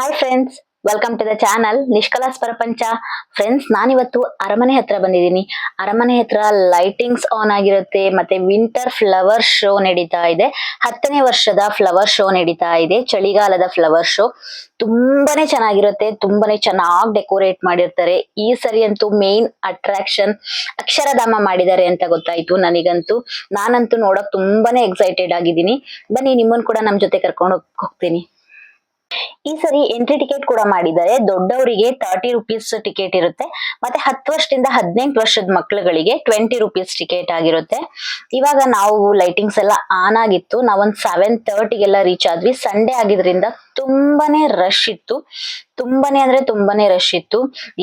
Hi friends welcome to the channel Nishkala's ಪ್ರಪಂಚ friends ನಾನಿವತ್ತು ಅರಮನೆ ಹತ್ರ ಬಂದಿದ್ದೀನಿ. ಅರಮನೆ ಹತ್ರ ಲೈಟಿಂಗ್ಸ್ ಆನ್ ಆಗಿರುತ್ತೆ, ಮತ್ತೆ ವಿಂಟರ್ ಫ್ಲವರ್ ಶೋ ನಡೀತಾ ಇದೆ. ಹತ್ತನೇ ವರ್ಷದ ಫ್ಲವರ್ ಶೋ ನಡೀತಾ ಇದೆ, ಚಳಿಗಾಲದ ಫ್ಲವರ್ ಶೋ ತುಂಬಾನೇ ಚೆನ್ನಾಗಿರುತ್ತೆ, ತುಂಬಾನೇ ಚೆನ್ನಾಗಿ ಡೆಕೋರೇಟ್ ಮಾಡಿರ್ತಾರೆ. ಈ ಸರಿ ಅಂತೂ ಮೇನ್ ಅಟ್ರಾಕ್ಷನ್ ಅಕ್ಷರಧಾಮ ಮಾಡಿದ್ದಾರೆ ಅಂತ ಗೊತ್ತಾಯ್ತು ನನಗಂತೂ. ನಾನಂತೂ ನೋಡಕ್ ತುಂಬಾನೇ ಎಕ್ಸೈಟೆಡ್ ಆಗಿದ್ದೀನಿ. ಬನ್ನಿ ನಿಮ್ಮನ್ನು ಕೂಡ ನಮ್ಮ ಜೊತೆ ಕರ್ಕೊಂಡು ಹೋಗ್ತೀನಿ. ಈ ಸರಿ ಎಂಟ್ರಿ ಟಿಕೆಟ್ ಕೂಡ ಮಾಡಿದ್ದಾರೆ. ದೊಡ್ಡವರಿಗೆ ತರ್ಟಿ ರುಪೀಸ್ ಟಿಕೆಟ್ ಇರುತ್ತೆ. ಮತ್ತೆ ಹತ್ತು ವರ್ಷದಿಂದ ಹದಿನೆಂಟು ವರ್ಷದ ಮಕ್ಕಳುಗಳಿಗೆ ಟ್ವೆಂಟಿ ರುಪೀಸ್ ಟಿಕೆಟ್ ಆಗಿರುತ್ತೆ. ಇವಾಗ ನಾವು ಲೈಟಿಂಗ್ಸ್ ಎಲ್ಲ ಆನ್ ಆಗಿತ್ತು. ನಾವೊಂದು ಸೆವೆನ್ ತರ್ಟಿಗೆಲ್ಲ ರೀಚ್ ಆದ್ವಿ. ಸಂಡೇ ಆಗಿದ್ರಿಂದ ತುಂಬಾನೇ ರಶ್ ಇತ್ತು. ತುಂಬಾನೇ ಅಂದ್ರೆ ತುಂಬಾನೇ ರಶ್ ಇತ್ತು.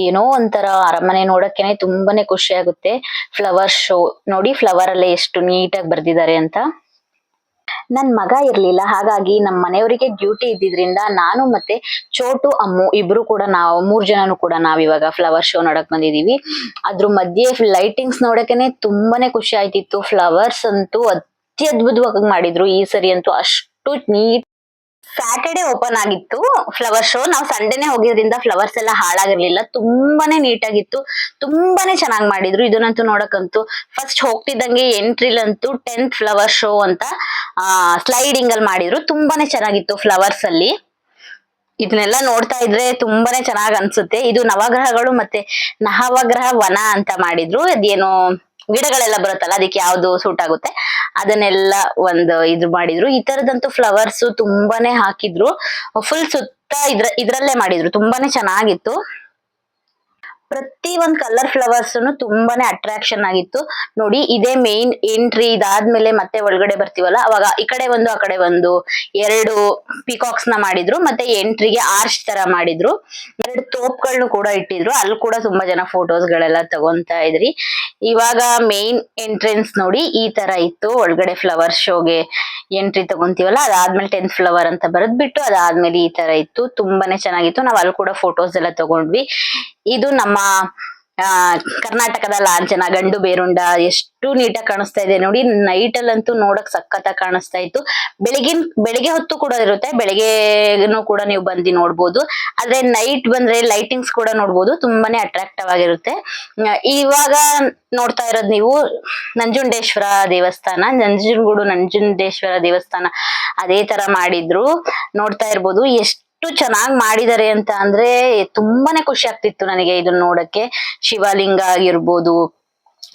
ಏನೋ ಒಂಥರ ಅರಮನೆ ನೋಡಕ್ಕೆನೆ ತುಂಬಾನೇ ಖುಷಿ ಆಗುತ್ತೆ. ಫ್ಲವರ್ ಶೋ ನೋಡಿ ಫ್ಲವರ್ ಅಲ್ಲೇ ಎಷ್ಟು ನೀಟಾಗಿ ಬರ್ದಿದ್ದಾರೆ ಅಂತ. ನನ್ ಮಗ ಇರ್ಲಿಲ್ಲ, ಹಾಗಾಗಿ ನಮ್ಮ ಮನೆಯವರಿಗೆ ಡ್ಯೂಟಿ ಇದ್ದಿದ್ರಿಂದ ನಾನು ಮತ್ತೆ ಚೋಟು, ಅಮ್ಮು ಇಬ್ರು ಕೂಡ ನಾವು, ಮೂರ್ ಜನನು ಕೂಡ ನಾವ್ ಇವಾಗ ಫ್ಲವರ್ ಶೋ ನೋಡಕ್ ಬಂದಿದೀವಿ. ಅದ್ರ ಮಧ್ಯೆ ಲೈಟಿಂಗ್ಸ್ ನೋಡಕೇನೆ ತುಂಬಾನೇ ಖುಷಿ ಆಯ್ತಿತ್ತು. ಫ್ಲವರ್ಸ್ ಅಂತೂ ಅತ್ಯದ್ಭುತವಾಗಿ ಮಾಡಿದ್ರು. ಈ ಸರಿ ಅಂತೂ ಅಷ್ಟು ನೀಟ್ ಸ್ಯಾಟರ್ಡೆ ಓಪನ್ ಆಗಿತ್ತು. ಫ್ಲವರ್ ಶೋ ನಾವು ಸಂಡೇನೆ ಹೋಗಿದ್ರಿಂದ ಫ್ಲವರ್ಸ್ ಎಲ್ಲ ಹಾಳಾಗಿರ್ಲಿಲ್ಲ. ತುಂಬಾನೇ ನೀಟಾಗಿತ್ತು ತುಂಬಾನೇ ಚೆನ್ನಾಗಿ ಮಾಡಿದ್ರು. ಇದನ್ನಂತೂ ನೋಡಕ್ಕಂತೂ ಫಸ್ಟ್ ಹೋಗ್ತಿದ್ದಂಗೆ ಎಂಟ್ರಿಲಂತೂ ಟೆಂತ್ ಫ್ಲವರ್ ಶೋ ಅಂತ ಸ್ಲೈಡಿಂಗ್ ಅಲ್ಲಿ ಮಾಡಿದ್ರು. ತುಂಬಾನೇ ಚೆನ್ನಾಗಿತ್ತು ಫ್ಲವರ್ಸ್ ಅಲ್ಲಿ. ಇದನ್ನೆಲ್ಲ ನೋಡ್ತಾ ಇದ್ರೆ ತುಂಬಾನೇ ಚೆನ್ನಾಗ್ ಅನ್ಸುತ್ತೆ. ಇದು ನವಗ್ರಹಗಳು ಮತ್ತೆ ನವಗ್ರಹ ವನ ಅಂತ ಮಾಡಿದ್ರು. ಅದೇನೋ ಗಿಡಗಳೆಲ್ಲ ಬರುತ್ತಲ್ಲ, ಅದಕ್ಕೆ ಯಾವ್ದು ಸೂಟ್ ಆಗುತ್ತೆ. ಅದನ್ನೆಲ್ಲ ಒಂದು ಇದು ಮಾಡಿದ್ರು. ಈ ತರದಂತೂ ಫ್ಲವರ್ಸ್ ತುಂಬಾನೇ ಹಾಕಿದ್ರು. ಫುಲ್ ಸುತ್ತ ಇದ್ರ, ಇದ್ರಲ್ಲೇ ಮಾಡಿದ್ರು. ತುಂಬಾನೇ ಚೆನ್ನಾಗಿತ್ತು. ಪ್ರತಿ ಒಂದ್ ಕಲರ್ ಫ್ಲವರ್ಸ್ ತುಂಬಾನೇ ಅಟ್ರಾಕ್ಷನ್ ಆಗಿತ್ತು. ನೋಡಿ, ಇದೇ ಮೇನ್ ಎಂಟ್ರಿ ಇದಾದ್ಮೇಲೆ ಮತ್ತೆ ಒಳಗಡೆ ಬರ್ತೀವಲ್ಲ, ಅವಾಗ ಈ ಕಡೆ ಒಂದು, ಆ ಕಡೆ ಒಂದು, ಎರಡು ಪಿಕಾಕ್ಸ್ನ ಮಾಡಿದ್ರು, ಮತ್ತೆ ಎಂಟ್ರಿಗೆ ಆರ್ಚ್ ತರ ಮಾಡಿದ್ರು. ಎರಡು ತೋಪ್ಗಳನ್ನು ಕೂಡ ಇಟ್ಟಿದ್ರು ಅಲ್ಲಿ ಕೂಡ ತುಂಬಾ ಜನ ಫೋಟೋಸ್ ಗಳೆಲ್ಲ ತಗೊಂತಾ ಇದ್ರಿ. ಇವಾಗ ಮೇನ್ ಎಂಟ್ರೆನ್ಸ್ ನೋಡಿ, ಈ ತರ ಇತ್ತು. ಒಳಗಡೆ ಫ್ಲವರ್ ಶೋಗೆ ಎಂಟ್ರಿ ತಗೊಂತೀವಲ್ಲ, ಅದಾದ್ಮೇಲೆ ಟೆಂತ್ ಫ್ಲವರ್ ಅಂತ ಬರೆದ್ಬಿಟ್ಟು, ಅದಾದ್ಮೇಲೆ ಈ ತರ ಇತ್ತು. ತುಂಬಾನೇ ಚೆನ್ನಾಗಿತ್ತು. ನಾವ್ ಅಲ್ಲಿ ಕೂಡ ಫೋಟೋಸ್ ಎಲ್ಲ ತಗೊಂಡ್ವಿ. ಇದು ನಮ್ಮ, ಆ, ಕರ್ನಾಟಕದ ಲಾಂಛನ, ಗಂಡು ಬೇರುಂಡ, ಎಷ್ಟು ನೀಟಾಗಿ ಕಾಣಿಸ್ತಾ ಇದೆ ನೋಡಿ ನೈಟ್ ಅಲ್ಲಂತೂ ನೋಡಕ್ ಸಖತ್ತಾಗಿ ಕಾಣಿಸ್ತಾ ಇತ್ತು. ಬೆಳಗಿನ, ಬೆಳಿಗ್ಗೆ ಹೊತ್ತು ಕೂಡ ಇರುತ್ತೆ, ಬೆಳಿಗ್ಗೆನೂ ಕೂಡ ನೀವು ಬಂದು ನೋಡ್ಬೋದು. ಆದ್ರೆ ನೈಟ್ ಬಂದ್ರೆ ಲೈಟಿಂಗ್ಸ್ ಕೂಡ ನೋಡ್ಬೋದು, ತುಂಬಾನೇ ಅಟ್ರಾಕ್ಟಿವ್ ಆಗಿರುತ್ತೆ. ಇವಾಗ ನೋಡ್ತಾ ಇರೋದು ನೀವು ನಂಜುಂಡೇಶ್ವರ ದೇವಸ್ಥಾನ, ನಂಜನಗೂಡು ನಂಜುಂಡೇಶ್ವರ ದೇವಸ್ಥಾನ, ಅದೇ ತರ ಮಾಡಿದ್ರು. ನೋಡ್ತಾ ಇರ್ಬೋದು, ಎಷ್ಟು ಚೆನ್ನಾಗಿ ಮಾಡಿದ್ದಾರೆ ಅಂತ ಅಂದ್ರೆ ತುಂಬಾನೇ ಖುಷಿ ಆಗ್ತಿತ್ತು ನನಗೆ ಇದನ್ನ ನೋಡಕ್ಕೆ. ಶಿವಲಿಂಗ ಆಗಿರ್ಬೋದು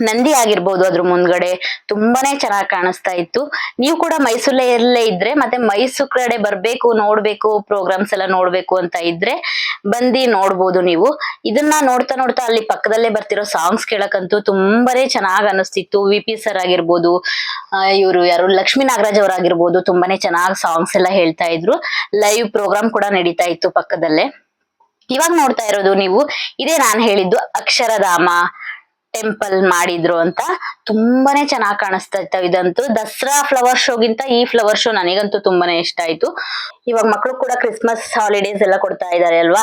ನಂದಿ ಆಗಿರ್ಬೋದು ಅದ್ರ ಮುಂದ್ಗಡೆ ತುಂಬಾನೇ ಚೆನ್ನಾಗಿ ಕಾಣಿಸ್ತಾ ಇತ್ತು. ನೀವು ಕೂಡ ಮೈಸೂರಲ್ಲೇ ಇದ್ರೆ ಮತ್ತೆ ಮೈಸೂರು ಕಡೆ ಬರ್ಬೇಕು, ನೋಡ್ಬೇಕು ಪ್ರೋಗ್ರಾಮ್ಸ್ ಎಲ್ಲ ನೋಡ್ಬೇಕು ಅಂತ ಇದ್ರೆ ಬಂದಿ ನೋಡ್ಬೋದು ನೀವು. ಇದನ್ನ ನೋಡ್ತಾ ನೋಡ್ತಾ ಅಲ್ಲಿ ಪಕ್ಕದಲ್ಲೇ ಬರ್ತಿರೋ ಸಾಂಗ್ಸ್ ಕೇಳಕ್ಕಂತೂ ತುಂಬಾನೇ ಚೆನ್ನಾಗಿ ಅನಿಸ್ತಿತ್ತು ವಿ ಪಿ ಸರ್ ಆಗಿರ್ಬೋದು ಇವರು ಯಾರು, ಲಕ್ಷ್ಮೀ ನಾಗರಾಜ್ ಅವರಾಗಿರ್ಬೋದು ತುಂಬಾನೇ ಚೆನ್ನಾಗಿ ಸಾಂಗ್ಸ್ ಎಲ್ಲ ಹೇಳ್ತಾ ಇದ್ರು. ಲೈವ್ ಪ್ರೋಗ್ರಾಮ್ ಕೂಡ ನಡೀತಾ ಇತ್ತು ಪಕ್ಕದಲ್ಲೇ. ಇವಾಗ ನೋಡ್ತಾ ಇರೋದು ನೀವು, ಇದೇ ನಾನು ಹೇಳಿದ್ದು ಅಕ್ಷರಧಾಮ. ಟೆಂಪಲ್ ಮಾಡಿದ್ರು ಅಂತ ತುಂಬಾನೇ ಚೆನ್ನಾಗಿ ಕಾಣಿಸ್ತಾ ಇತ್ತು ಇದಂತೂ. ದಸರಾ ಫ್ಲವರ್ ಶೋಗಿಂತ ಈ ಫ್ಲವರ್ ಶೋ ನನಗಂತೂ ತುಂಬಾನೇ ಇಷ್ಟ ಆಯ್ತು. ಇವಾಗ ಮಕ್ಕಳು ಕೂಡ ಕ್ರಿಸ್ಮಸ್ ಹಾಲಿಡೇಸ್ ಎಲ್ಲ ಕೊಡ್ತಾ ಇದಾರೆ ಅಲ್ವಾ?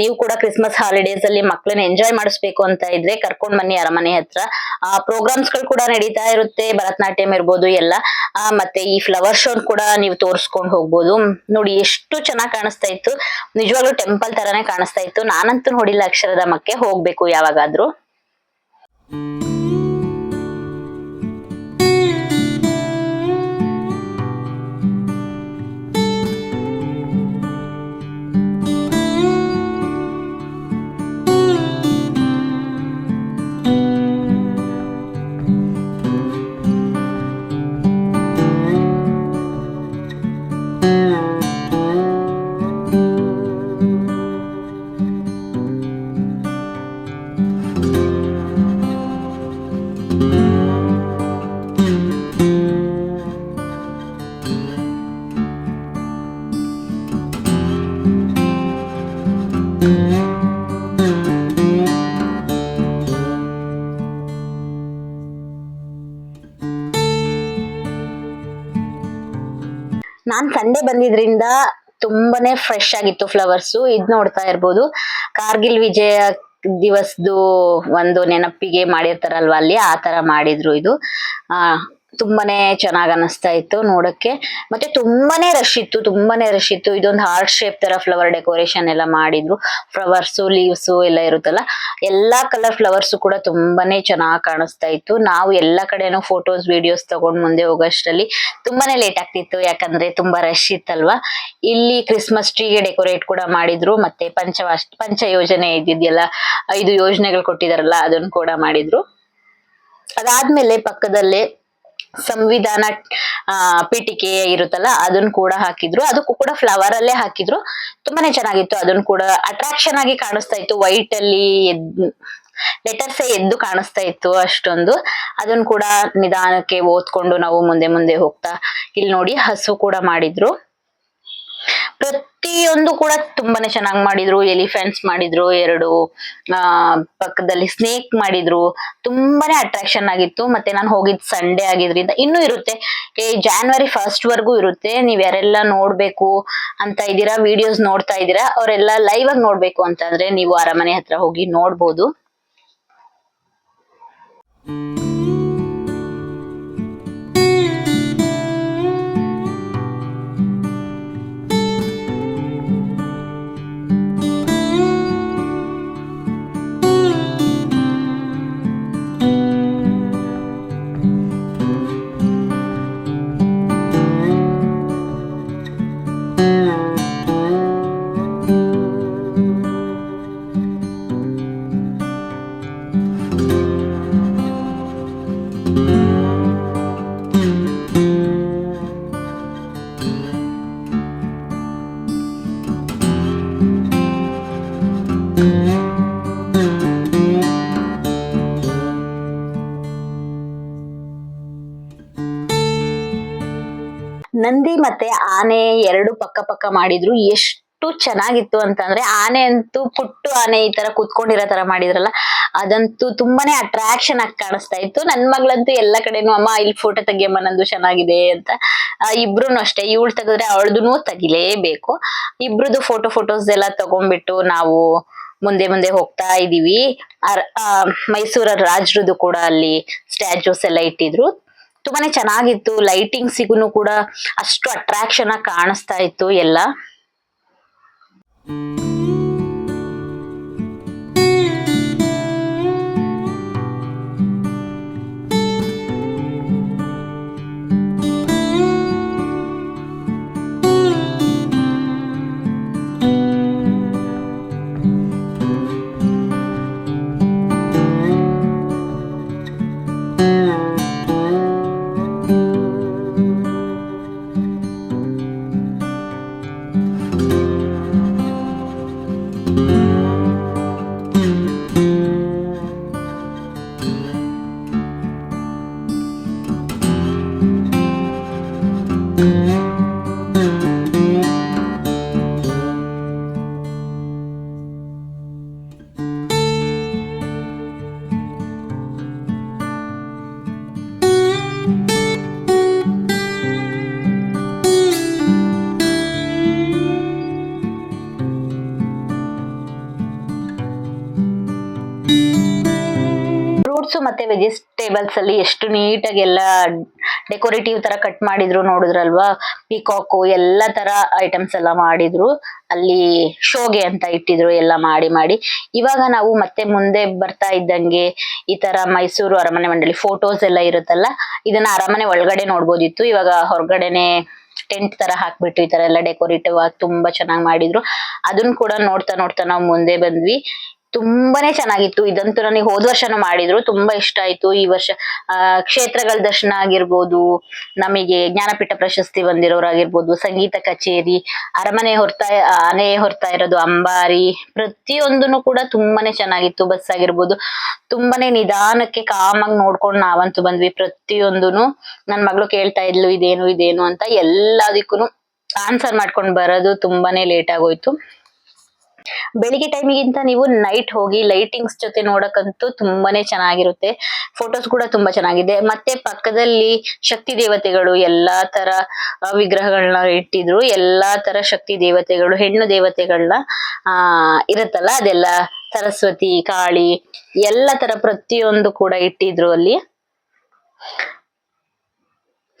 ನೀವು ಕೂಡ ಕ್ರಿಸ್ಮಸ್ ಹಾಲಿಡೇಸ್ ಅಲ್ಲಿ ಮಕ್ಕಳನ್ನ ಎಂಜಾಯ್ ಮಾಡಿಸ್ಬೇಕು ಅಂತ ಇದ್ರೆ ಕರ್ಕೊಂಡ್ ಬನ್ನಿ ಅರಮನೆ ಹತ್ರ. ಆ ಪ್ರೋಗ್ರಾಮ್ಸ್ಗಳು ಕೂಡ ನಡೀತಾ ಇರುತ್ತೆ, ಭರತನಾಟ್ಯಂ ಇರ್ಬೋದು ಎಲ್ಲ. ಮತ್ತೆ ಈ ಫ್ಲವರ್ ಶೋ ಕೂಡ ನೀವು ತೋರಿಸ್ಕೊಂಡು ಹೋಗ್ಬೋದು. ನೋಡಿ ಎಷ್ಟು ಚೆನ್ನಾಗಿ ಕಾಣಿಸ್ತಾ ಇತ್ತು. ನಿಜವಾಗ್ಲೂ ಟೆಂಪಲ್ ತರಾನೇ ಕಾಣಿಸ್ತಾ ಇತ್ತು. ನಾನಂತೂ ನೋಡಿಲ್ಲ ಅಕ್ಷರಧಾಮಕ್ಕೆ ಹೋಗ್ಬೇಕು ಯಾವಾಗಾದ್ರೂ. Thank you. ನಾನ್ ಸಂಡೆ ಬಂದಿದ್ರಿಂದ ತುಂಬಾನೇ ಫ್ರೆಶ್ ಆಗಿತ್ತು ಫ್ಲವರ್ಸ್ ಇದ್ ನೋಡ್ತಾ ಇರ್ಬೋದು. ಕಾರ್ಗಿಲ್ ವಿಜಯ ದಿವಸದ್ದು ಒಂದು ನೆನಪಿಗೆ ಮಾಡಿರ್ತಾರಲ್ವಾ ಅಲ್ಲಿ? ಆ ತರ ಮಾಡಿದ್ರು ಇದು. ಆ ತುಂಬಾನೇ ಚೆನ್ನಾಗ್ ಅನಿಸ್ತಾ ಇತ್ತು ನೋಡಕ್ಕೆ. ಮತ್ತೆ ತುಂಬಾನೇ ರಶ್ ಇತ್ತು, ತುಂಬಾನೇ ರಶ್ ಇತ್ತು. ಇದೊಂದು ಹಾರ್ಟ್ ಶೇಪ್ ತರ ಫ್ಲವರ್ ಡೆಕೋರೇಷನ್ ಎಲ್ಲ ಮಾಡಿದ್ರು. ಫ್ಲವರ್ಸು, ಲೀವ್ಸ್ ಎಲ್ಲ ಇರುತ್ತಲ್ಲ, ಎಲ್ಲಾ ಕಲರ್ ಫ್ಲವರ್ಸ್ ಕೂಡ ತುಂಬಾನೇ ಚೆನ್ನಾಗ್ ಕಾಣಿಸ್ತಾ ಇತ್ತು. ನಾವು ಎಲ್ಲ ಕಡೆನೂ ಫೋಟೋಸ್, ವಿಡಿಯೋಸ್ ತಗೊಂಡ್ ಮುಂದೆ ಹೋಗೋಷ್ಟರಲ್ಲಿ ತುಂಬಾನೇ ಲೇಟ್ ಆಗ್ತಿತ್ತು. ಯಾಕಂದ್ರೆ ತುಂಬಾ ರಶ್ ಇತ್ತಲ್ವಾ? ಇಲ್ಲಿ ಕ್ರಿಸ್ಮಸ್ ಟ್ರೀಗೆ ಡೆಕೋರೇಟ್ ಕೂಡ ಮಾಡಿದ್ರು. ಮತ್ತೆ ಪಂಚವಾಸ್ ಪಂಚ ಯೋಜನೆ ಇದ್ದಿದ್ಯಲ್ಲ, ಐದು ಯೋಜನೆಗಳು ಕೊಟ್ಟಿದಾರಲ್ಲ, ಅದನ್ನು ಕೂಡ ಮಾಡಿದ್ರು. ಅದಾದ್ಮೇಲೆ ಪಕ್ಕದಲ್ಲೇ ಸಂವಿಧಾನ ಪೀಠಿಕೆ ಇರುತ್ತಲ್ಲ ಅದನ್ನ ಕೂಡ ಹಾಕಿದ್ರು. ಅದಕ್ಕೂ ಕೂಡ ಫ್ಲವರ್ ಅಲ್ಲೇ ಹಾಕಿದ್ರು. ತುಂಬಾನೇ ಚೆನ್ನಾಗಿತ್ತು. ಅದನ್ನ ಕೂಡ ಅಟ್ರಾಕ್ಷನ್ ಆಗಿ ಕಾಣಿಸ್ತಾ ಇತ್ತು. ವೈಟ್ ಅಲ್ಲಿ ಲೆಟರ್ಸ್ ಎದ್ದು ಕಾಣಿಸ್ತಾ ಇತ್ತು ಅಷ್ಟೊಂದು. ಅದನ್ನ ಕೂಡ ನಿಧಾನಕ್ಕೆ ಓದ್ಕೊಂಡು ನಾವು ಮುಂದೆ ಮುಂದೆ ಹೋಗ್ತಾ, ಇಲ್ಲಿ ನೋಡಿ ಹಸು ಕೂಡ ಮಾಡಿದ್ರು. ಪ್ರತಿಯೊಂದು ಕೂಡ ತುಂಬಾನೇ ಚೆನ್ನಾಗಿ ಮಾಡಿದ್ರು ಎಲಿಫೆಂಟ್ಸ್ ಮಾಡಿದ್ರು, ಎರಡು, ಆ, ಪಕ್ಕದಲ್ಲಿ ಸ್ನೇಕ್ ಮಾಡಿದ್ರು. ತುಂಬಾನೇ ಅಟ್ರಾಕ್ಷನ್ ಆಗಿತ್ತು. ಮತ್ತೆ ನಾನು ಹೋಗಿದ್ ಸಂಡೇ ಆಗಿದ್ರಿಂದ ಇನ್ನೂ ಇರುತ್ತೆ. ಏ ಜಾನ್ವರಿ ಫಸ್ಟ್ ವರ್ಗೂ ಇರುತ್ತೆ. ನೀವ್ ಯಾರೆಲ್ಲ ನೋಡ್ಬೇಕು ಅಂತ ಇದ್ದೀರಾ ವಿಡಿಯೋಸ್ ನೋಡ್ತಾ ಇದ್ದೀರಾ, ಅವರೆಲ್ಲ ಲೈವ್ ಆಗಿ ನೋಡ್ಬೇಕು ಅಂತಂದ್ರೆ ನೀವು ಅರಮನೆ ಹತ್ರ ಹೋಗಿ ನೋಡ್ಬೋದು. ನಂದಿ ಮತ್ತೆ ಆನೆ ಎರಡು ಪಕ್ಕ ಪಕ್ಕ ಮಾಡಿದ್ರು. ಎಷ್ಟು ಚೆನ್ನಾಗಿತ್ತು ಅಂತಂದ್ರೆ ಆನೆ ಅಂತೂ ಪುಟ್ಟು ಆನೆ ಈ ತರ ಕುತ್ಕೊಂಡಿರೋ ತರ ಮಾಡಿದ್ರಲ್ಲ, ಅದಂತೂ ತುಂಬಾನೇ ಅಟ್ರಾಕ್ಷನ್ ಆಗಿ ಕಾಣಿಸ್ತಾ ಇತ್ತು. ನನ್ ಮಗಳಂತೂ ಎಲ್ಲ ಕಡೆನೂ, ಅಮ್ಮ, ಇಲ್ಲಿ ಫೋಟೋ ತೆಗಿಯಮ್ಮ, ನಂದು ಚೆನ್ನಾಗಿದೆ ಅಂತ. ಇಬ್ರು ಅಷ್ಟೇ, ಇವಳು ತೆಗೆದ್ರೆ ಅವಳದೂ ತೆಗಿಲೇಬೇಕು. ಇಬ್ರದ್ದು ಫೋಟೋ ಫೋಟೋಸ್ ಎಲ್ಲ ತಗೊಂಡ್ಬಿಟ್ಟು ನಾವು ಮುಂದೆ ಮುಂದೆ ಹೋಗ್ತಾ ಇದೀವಿ ಮೈಸೂರ ರಾಜರದ್ದು ಕೂಡ ಅಲ್ಲಿ ಸ್ಟ್ಯಾಚುಸ್ ಎಲ್ಲ ಇಟ್ಟಿದ್ರು. ತುಂಬಾನೇ ಚೆನ್ನಾಗಿತ್ತು ಲೈಟಿಂಗ್ಸಿಗೂ ಕೂಡ ಅಷ್ಟು ಅಟ್ರಾಕ್ಷನ್ ಆಗಿ ಕಾಣಿಸ್ತಾ ಇತ್ತು ಎಲ್ಲ. ಮತ್ತೆ ವೆಜಿಟೇಬಲ್ಸ್ ಅಲ್ಲಿ ಎಷ್ಟು ನೀಟಾಗಿ ಎಲ್ಲ ಡೆಕೋರೇಟಿವ್ ತರ ಕಟ್ ಮಾಡಿದ್ರು ನೋಡಿದ್ರಲ್ವಾ? ಪಿಕಾಕು ಎಲ್ಲ ತರ ಐಟಮ್ಸ್ ಎಲ್ಲ ಮಾಡಿದ್ರು. ಅಲ್ಲಿ ಶೋಗೆ ಅಂತ ಇಟ್ಟಿದ್ರು, ಎಲ್ಲ ಮಾಡಿ ಮಾಡಿ. ಇವಾಗ ನಾವು ಮತ್ತೆ ಮುಂದೆ ಬರ್ತಾ ಇದ್ದಂಗೆ ಈ ತರ ಮೈಸೂರು ಅರಮನೆ ಮಂಡಳಿ ಫೋಟೋಸ್ ಎಲ್ಲ ಇರುತ್ತಲ್ಲ, ಇದನ್ನ ಅರಮನೆ ಒಳಗಡೆ ನೋಡ್ಬೋದಿತ್ತು. ಇವಾಗ ಹೊರಗಡೆನೆ ಟೆಂಟ್ ತರ ಹಾಕ್ಬಿಟ್ಟು ಈ ತರ ಎಲ್ಲ ಡೆಕೋರೇಟಿವ್ ಆಗಿ ತುಂಬಾ ಚೆನ್ನಾಗಿ ಮಾಡಿದ್ರು. ಅದನ್ನ ಕೂಡ ನೋಡ್ತಾ ನೋಡ್ತಾ ನಾವು ಮುಂದೆ ಬಂದ್ವಿ. ತುಂಬಾನೇ ಚೆನ್ನಾಗಿತ್ತು. ಇದಂತೂ ನನಗೆ ಹೋದ ವರ್ಷನೂ ಮಾಡಿದ್ರು. ತುಂಬಾ ಇಷ್ಟ ಆಯ್ತು. ಈ ವರ್ಷ, ಆ, ಕ್ಷೇತ್ರಗಳ ದರ್ಶನ ಆಗಿರ್ಬೋದು, ನಮಗೆ ಜ್ಞಾನಪೀಠ ಪ್ರಶಸ್ತಿ ಬಂದಿರೋರಾಗಿರ್ಬೋದು ಸಂಗೀತ ಕಚೇರಿ, ಅರಮನೆ ಹೊರ್ತಾ, ಆನೆ ಹೊರ್ತಾ ಇರೋದು ಅಂಬಾರಿ ಪ್ರತಿಯೊಂದೂ ಕೂಡ ತುಂಬಾನೇ ಚೆನ್ನಾಗಿತ್ತು. ಬಸ್ ಆಗಿರ್ಬೋದು, ತುಂಬಾನೇ ನಿಧಾನಕ್ಕೆ ಕಾಮಾಗಿ ನೋಡ್ಕೊಂಡು ನಾವಂತೂ ಬಂದ್ವಿ. ಪ್ರತಿಯೊಂದೂನು ನನ್ ಮಗಳು ಕೇಳ್ತಾ ಇದ್ಲು, ಇದೇನು ಇದೇನು ಅಂತ ಎಲ್ಲದಕ್ಕೂ ಆನ್ಸರ್ ಮಾಡ್ಕೊಂಡು ಬರೋದು ತುಂಬಾನೇ ಲೇಟ್ ಆಗೋಯ್ತು. ಬೆಳಿಗ್ಗೆ ಟೈಮಿಗಿಂತ ನೀವು ನೈಟ್ ಹೋಗಿ ಲೈಟಿಂಗ್ಸ್ ಜೊತೆ ನೋಡಕ್ಕಂತೂ ತುಂಬಾನೇ ಚೆನ್ನಾಗಿರುತ್ತೆ. ಫೋಟೋಸ್ ಕೂಡ ತುಂಬಾ ಚೆನ್ನಾಗಿದೆ. ಮತ್ತೆ ಪಕ್ಕದಲ್ಲಿ ಶಕ್ತಿ ದೇವತೆಗಳು ಎಲ್ಲಾ ತರ ವಿಗ್ರಹಗಳನ್ನ ಇಟ್ಟಿದ್ರು. ಎಲ್ಲಾ ತರ ಶಕ್ತಿ ದೇವತೆಗಳು ಹೆಣ್ಣು ದೇವತೆಗಳನ್ನ ಆ ಇರುತ್ತಲ್ಲ ಅದೆಲ್ಲ. ಸರಸ್ವತಿ ಕಾಳಿ ಎಲ್ಲ ತರ ಪ್ರತಿಯೊಂದು ಕೂಡ ಇಟ್ಟಿದ್ರು ಅಲ್ಲಿ.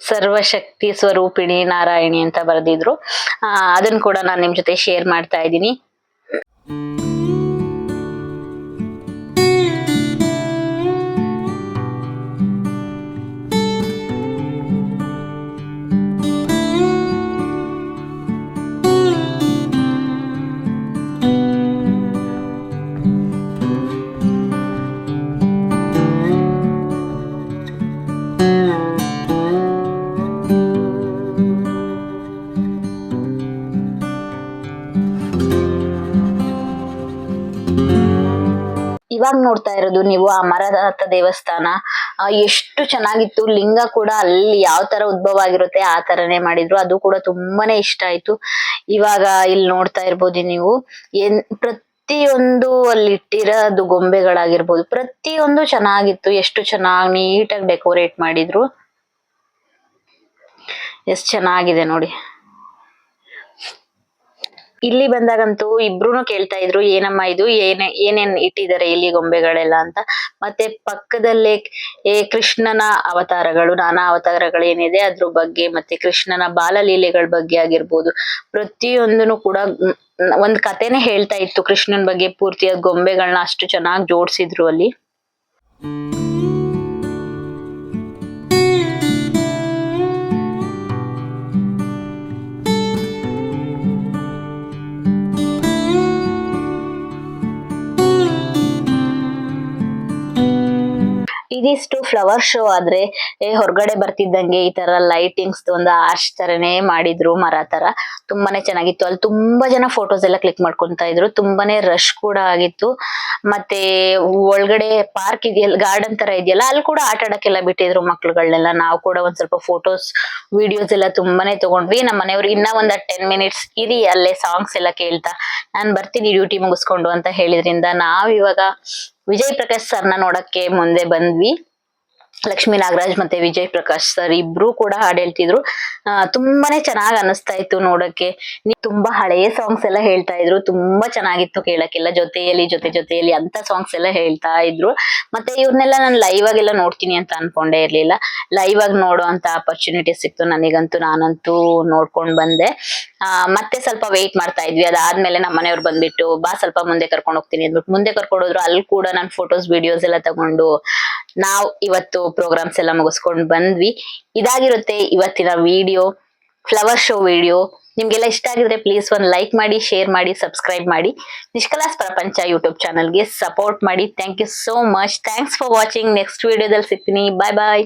ಸರ್ವಶಕ್ತಿ ಸ್ವರೂಪಿಣಿ ನಾರಾಯಣಿ ಅಂತ ಬರೆದಿದ್ರು. ಆ, ಅದನ್ನ ಕೂಡ ನಾನು ನಿಮ್ ಜೊತೆ ಶೇರ್ ಮಾಡ್ತಾ ಇದ್ದೀನಿ. ಇವಾಗ ನೋಡ್ತಾ ಇರೋದು ನೀವು ಆ ಮರದ ದೇವಸ್ಥಾನ? ಎಷ್ಟು ಚೆನ್ನಾಗಿತ್ತು. ಲಿಂಗ ಕೂಡ ಅಲ್ಲಿ ಯಾವ ತರ ಉದ್ಭವ ಆಗಿರುತ್ತೆ ಆ ತರನೇ ಮಾಡಿದ್ರು. ಅದು ಕೂಡ ತುಂಬಾನೇ ಇಷ್ಟ ಆಯ್ತು. ಇವಾಗ ಇಲ್ಲಿ ನೋಡ್ತಾ ಇರ್ಬೋದು ನೀವು. ಏನ್ ಪ್ರತಿಯೊಂದು ಅಲ್ಲಿ ಇಟ್ಟಿರೋದು ಗೊಂಬೆಗಳಾಗಿರ್ಬೋದು. ಪ್ರತಿಯೊಂದು ಚೆನ್ನಾಗಿತ್ತು. ಎಷ್ಟು ಚೆನ್ನಾಗಿ ನೀಟಾಗಿ ಡೆಕೋರೇಟ್ ಮಾಡಿದ್ರು. ಎಷ್ಟು ಚೆನ್ನಾಗಿದೆ ನೋಡಿ. ಇಲ್ಲಿ ಬಂದಾಗಂತೂ ಇಬ್ರುನು ಕೇಳ್ತಾ ಇದ್ರು, ಏನಮ್ಮ ಇದು? ಏನ್, ಏನೇನ್ ಇಟ್ಟಿದ್ದಾರೆ ಇಲ್ಲಿ ಗೊಂಬೆಗಳೆಲ್ಲ ಅಂತ. ಮತ್ತೆ ಪಕ್ಕದಲ್ಲೇ ಏ, ಕೃಷ್ಣನ ಅವತಾರಗಳು, ನಾನಾ ಅವತಾರಗಳು ಏನಿದೆ ಅದ್ರ ಬಗ್ಗೆ ಮತ್ತೆ ಕೃಷ್ಣನ ಬಾಲಲೀಲೆಗಳ ಬಗ್ಗೆ ಆಗಿರ್ಬೋದು. ಪ್ರತಿಯೊಂದನು ಕೂಡ ಒಂದ್ ಕಥೆನೆ ಹೇಳ್ತಾ ಇತ್ತು ಕೃಷ್ಣನ್ ಬಗ್ಗೆ ಪೂರ್ತಿಯಾಗಿ ಗೊಂಬೆಗಳನ್ನ ಅಷ್ಟು ಚೆನ್ನಾಗಿ ಜೋಡಿಸಿದ್ರು ಅಲ್ಲಿ. ಇದಿಷ್ಟು ಫ್ಲವರ್ ಶೋ ಆದ್ರೆ, ಏ, ಹೊರಗಡೆ ಬರ್ತಿದ್ದಂಗೆ ಈ ತರ ಲೈಟಿಂಗ್ಸ್ ಒಂದು ಆರ್ಚ್ ತರನೇ ಮಾಡಿದ್ರು ಮರ ತರ. ತುಂಬಾನೇ ಚೆನ್ನಾಗಿತ್ತು. ಅಲ್ಲಿ ತುಂಬಾ ಜನ ಫೋಟೋಸ್ ಎಲ್ಲ ಕ್ಲಿಕ್ ಮಾಡ್ಕೊಂತ ಇದ್ರು. ತುಂಬಾನೇ ರಶ್ ಕೂಡ ಆಗಿತ್ತು. ಮತ್ತೆ ಒಳಗಡೆ ಪಾರ್ಕ್ ಇದೆಯಲ್ಲ ಗಾರ್ಡನ್ ತರ ಇದೆಯಲ್ಲ, ಅಲ್ಲಿ ಕೂಡ ಆಟ ಆಡಕ್ಕೆಲ್ಲ ಬಿಟ್ಟಿದ್ರು ಮಕ್ಳುಗಳನ್ನೆಲ್ಲ ನಾವು ಕೂಡ ಒಂದ್ ಸ್ವಲ್ಪ ಫೋಟೋಸ್ ವಿಡಿಯೋಸ್ ಎಲ್ಲ ತುಂಬಾನೇ ತಗೊಂಡ್ವಿ. ನಮ್ಮ ಮನೆಯವ್ರು ಇನ್ನ ಒಂದ್ ಟೆನ್ ಮಿನಿಟ್ಸ್ ಇರಿ, ಅಲ್ಲೇ ಸಾಂಗ್ಸ್ ಎಲ್ಲ ಕೇಳ್ತಾ, ನಾನ್ ಬರ್ತೀನಿ ಡ್ಯೂಟಿ ಮುಗಿಸ್ಕೊಂಡು ಅಂತ ಹೇಳಿದ್ರಿಂದ ನಾವ್ ಇವಾಗ ವಿಜಯ್ ಪ್ರಕಾಶ್ ಸರ್ನ ನೋಡಕ್ಕೆ ಮುಂದೆ ಬಂದ್ವಿ. ಲಕ್ಷ್ಮೀ ನಾಗರಾಜ್ ಮತ್ತೆ ವಿಜಯ್ ಪ್ರಕಾಶ್ ಸರ್ ಇಬ್ರು ಕೂಡ ಹಾಡ್ ಹೇಳ್ತಿದ್ರು ತುಂಬಾನೇ ಚೆನ್ನಾಗ್ ಅನಿಸ್ತಾ ಇತ್ತು ನೋಡಕ್ಕೆ ತುಂಬಾ ಹಳೆಯ ಸಾಂಗ್ಸ್ ಎಲ್ಲ ಹೇಳ್ತಾ ಇದ್ರು. ತುಂಬಾ ಚೆನ್ನಾಗಿತ್ತು ಕೇಳಕ್ಕೆಲ್ಲ ಜೊತೆಯಲ್ಲಿ, ಜೊತೆ, ಜೊತೆಯಲ್ಲಿ ಅಂತ ಸಾಂಗ್ಸ್ ಎಲ್ಲ ಹೇಳ್ತಾ ಇದ್ರು. ಮತ್ತೆ ಇವ್ರನ್ನೆಲ್ಲ ನಾನು ಲೈವ್ ಆಗೆಲ್ಲ ನೋಡ್ತೀನಿ ಅಂತ ಅನ್ಕೊಂಡೇ ಇರ್ಲಿಲ್ಲ. ಲೈವ್ ಆಗಿ ನೋಡೋ ಅಂತ ಅಪರ್ಚುನಿಟಿ ಸಿಕ್ತು ನನಗಂತೂ. ನಾನಂತೂ ನೋಡ್ಕೊಂಡ್ ಬಂದೆ. ಮತ್ತೆ ಸ್ವಲ್ಪ ವೇಟ್ ಮಾಡ್ತಾ ಇದ್ವಿ. ಅದಾದ್ಮೇಲೆ ನಮ್ಮ ಮನೆಯವ್ರು ಬಂದ್ಬಿಟ್ಟು, ಬಾ ಸ್ವಲ್ಪ ಮುಂದೆ ಕರ್ಕೊಂಡು ಹೋಗ್ತೀನಿ. ಅಂದ್ಬಿಟ್ಟು ಮುಂದೆ ಕರ್ಕೊಂಡು ಹೋದ್ರು. ಅಲ್ಲಿ ಕೂಡ ನಾನು ಫೋಟೋಸ್ ವಿಡಿಯೋಸ್ ಎಲ್ಲ ತಗೊಂಡು ನಾವ್ ಇವತ್ತು ಪ್ರೋಗ್ರಾಮ್ಸ್ ಎಲ್ಲ ಮುಗಿಸ್ಕೊಂಡು ಬಂದ್ವಿ. ಇದಾಗಿರುತ್ತೆ ಇವತ್ತಿನ ವಿಡಿಯೋ ಫ್ಲವರ್ ಶೋ ವಿಡಿಯೋ ನಿಮ್ಗೆಲ್ಲ ಇಷ್ಟ ಆಗಿದ್ರೆ ಪ್ಲೀಸ್ ಒಂದು ಲೈಕ್ ಮಾಡಿ ಶೇರ್ ಮಾಡಿ ಸಬ್ಸ್ಕ್ರೈಬ್ ಮಾಡಿ. ನಿಷ್ಕಲಾಸ್ ಪ್ರಪಂಚ ಯೂಟ್ಯೂಬ್ ಚಾನಲ್ಗೆ ಸಪೋರ್ಟ್ ಮಾಡಿ. Thank you so much thanks for watching next ವಿಡಿಯೋದಲ್ಲಿ ಸಿಗ್ತೀನಿ. ಬಾಯ್ ಬಾಯ್